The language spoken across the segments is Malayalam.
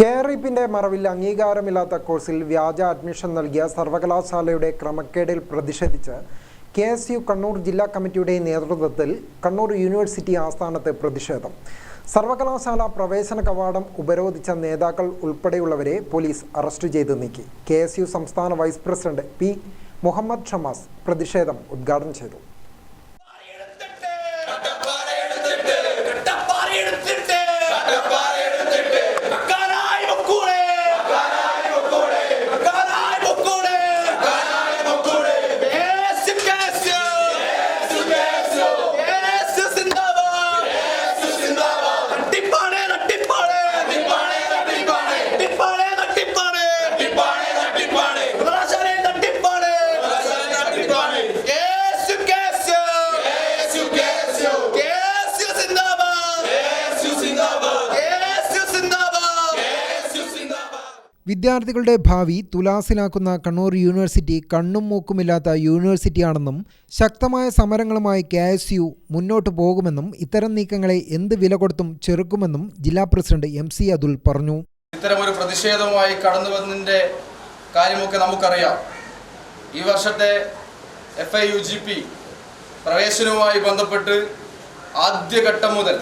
കെയറിപ്പിന്റെ മറവിൽ അംഗീകാരമില്ലാത്ത കോഴ്സിൽ വ്യാജ അഡ്മിഷൻ നൽകിയ സർവകലാശാലയുടെ ക്രമക്കേടിൽ പ്രതിഷേധിച്ച് കെ എസ് യു കണ്ണൂർ ജില്ലാ കമ്മിറ്റിയുടെ നേതൃത്വത്തിൽ കണ്ണൂർ യൂണിവേഴ്സിറ്റി ആസ്ഥാനത്ത് പ്രതിഷേധം. സർവകലാശാല പ്രവേശന കവാടം ഉപരോധിച്ച നേതാക്കൾ ഉൾപ്പെടെയുള്ളവരെ പോലീസ് അറസ്റ്റ് ചെയ്ത് നീക്കി. കെ സംസ്ഥാന vice president P Muhammad Shamas പ്രതിഷേധം ഉദ്ഘാടനം ചെയ്തു. വിദ്യാർത്ഥികളുടെ ഭാവി തുലാസിലാക്കുന്ന കണ്ണൂർ യൂണിവേഴ്സിറ്റി കണ്ണും മൂക്കുമില്ലാത്ത യൂണിവേഴ്സിറ്റിയാണെന്നും ശക്തമായ സമരങ്ങളുമായി കെ എസ് യു മുന്നോട്ട് പോകുമെന്നും ഇത്തരം നീക്കങ്ങളെ എന്ത് വില കൊടുത്തും ചെറുക്കുമെന്നും ജില്ലാ പ്രസിഡന്റ് എം സി അതുൽ പറഞ്ഞു. ഇത്തരമൊരു പ്രതിഷേധവുമായി കടന്നു വന്നതിന്റെ കാര്യമൊക്കെ നമുക്കറിയാം. ഈ വർഷത്തെ F I U G P പ്രവേശനവുമായി ബന്ധപ്പെട്ട് ആദ്യഘട്ടം മുതൽ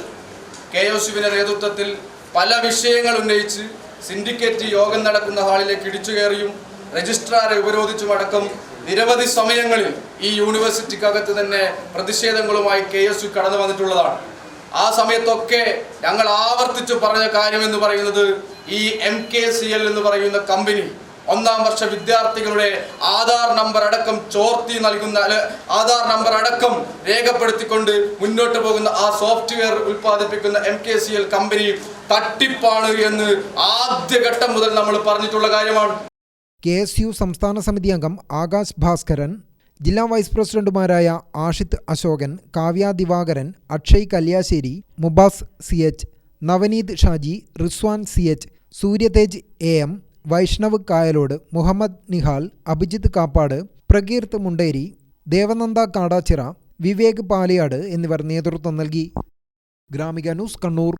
കെ എസ് യുവിന്റെ നേതൃത്വത്തിൽ പല വിഷയങ്ങൾ ഉന്നയിച്ച് സിൻഡിക്കേറ്റ് യോഗം നടക്കുന്ന ഹാളിലേക്ക് ഇടിച്ചു കയറിയും രജിസ്ട്രാറെ ഉപരോധിച്ചുമടക്കം നിരവധി സമയങ്ങളിൽ ഈ യൂണിവേഴ്സിറ്റിക്കകത്ത് തന്നെ പ്രതിഷേധങ്ങളുമായി കെ എസ് യു കടന്നു വന്നിട്ടുള്ളതാണ്. ആ സമയത്തൊക്കെ ഞങ്ങൾ ആവർത്തിച്ചു പറഞ്ഞ കാര്യം എന്ന് പറയുന്നത് ഈ എം കെ സി എൽ എന്ന് പറയുന്ന കമ്പനി ഒന്നാം വർഷ വിദ്യാർത്ഥികളുടെ ആധാർ നമ്പർ അടക്കം ചോർത്തി നൽകുന്ന ആധാർ നമ്പർ അടക്കം രേഖപ്പെടുത്തിക്കൊണ്ട് മുന്നോട്ട് പോകുന്ന ആ സോഫ്റ്റ്വെയർ ഉൽപ്പാദിപ്പിക്കുന്ന M K C L company തട്ടിപ്പാണ് എന്ന് ആദ്യഘട്ടം മുതൽ നമ്മൾ പറഞ്ഞിട്ടുള്ള കാര്യമാണ്. കെ എസ് യു സംസ്ഥാന സമിതി അംഗം ആകാശ് ഭാസ്കരൻ ജില്ലാ വൈസ് പ്രസിഡന്റുമാരായ Ashith Ashokan Kavya Divakaran Akshay Kalliasseri Mubas C H Navaneeth Shaji Rizwan C H Suryatej A M Vaishnav Kayalode Muhammad Nihal Abhijith Kappad Prakeerth Munderi Devananda Kadachira Vivek Paliyad എന്നിവർ നേതൃത്വം നൽകി. ഗ്രാമിക ന്യൂസ് കണ്ണൂർ.